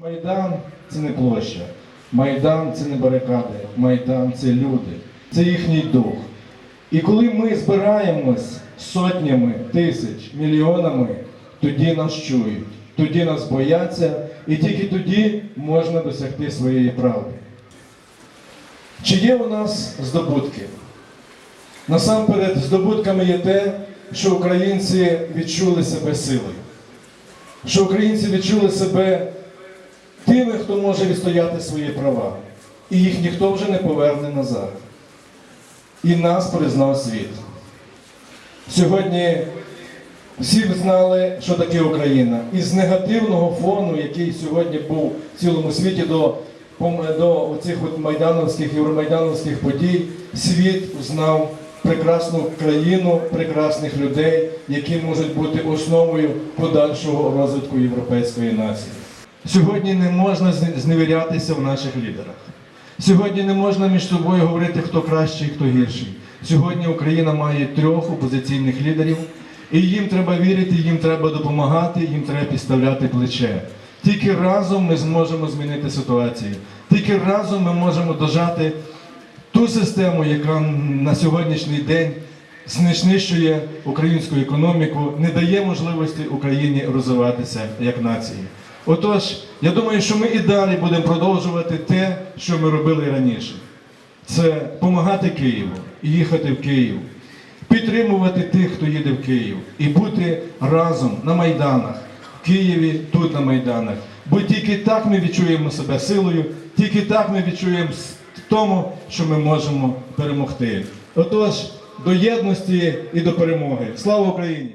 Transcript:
Майдан це не площа, Майдан це не барикади, Майдан це люди, це їхній дух. І коли ми збираємось сотнями тисяч, мільйонами, тоді нас чують, тоді нас бояться, і тільки тоді можна досягти своєї правди. Чи є у нас здобутки? Насамперед, здобутками є те, що українці відчули себе силою, що українці відчули себе тими, хто може відстояти свої права. І їх ніхто вже не поверне назад. І нас признав світ. Сьогодні всі б знали, що таке Україна. І з негативного фону, який сьогодні був в цілому світі до, до оцих от майдановських, євромайдановських подій, світ знав прекрасну країну, прекрасних людей, які можуть бути основою подальшого розвитку європейської нації. Сьогодні не можна зневірятися в наших лідерах. Сьогодні не можна між собою говорити, хто кращий, хто гірший. Сьогодні Україна має трьох опозиційних лідерів, і їм треба вірити, їм треба допомагати, їм треба підставляти плече. Тільки разом ми зможемо змінити ситуацію. Тільки разом ми можемо дожати ту систему, яка на сьогоднішній день знищує українську економіку, не дає можливості Україні розвиватися як нації. Отож, я думаю, що ми і далі будемо продовжувати те, що ми робили раніше. Це допомагати Києву і їхати в Київ, підтримувати тих, хто їде в Київ, і бути разом на майданах, в Києві, тут на майданах. Бо тільки так ми відчуємо себе силою, тільки так ми відчуємо тому, що ми можемо перемогти. Отож, до єдності і до перемоги. Слава Україні!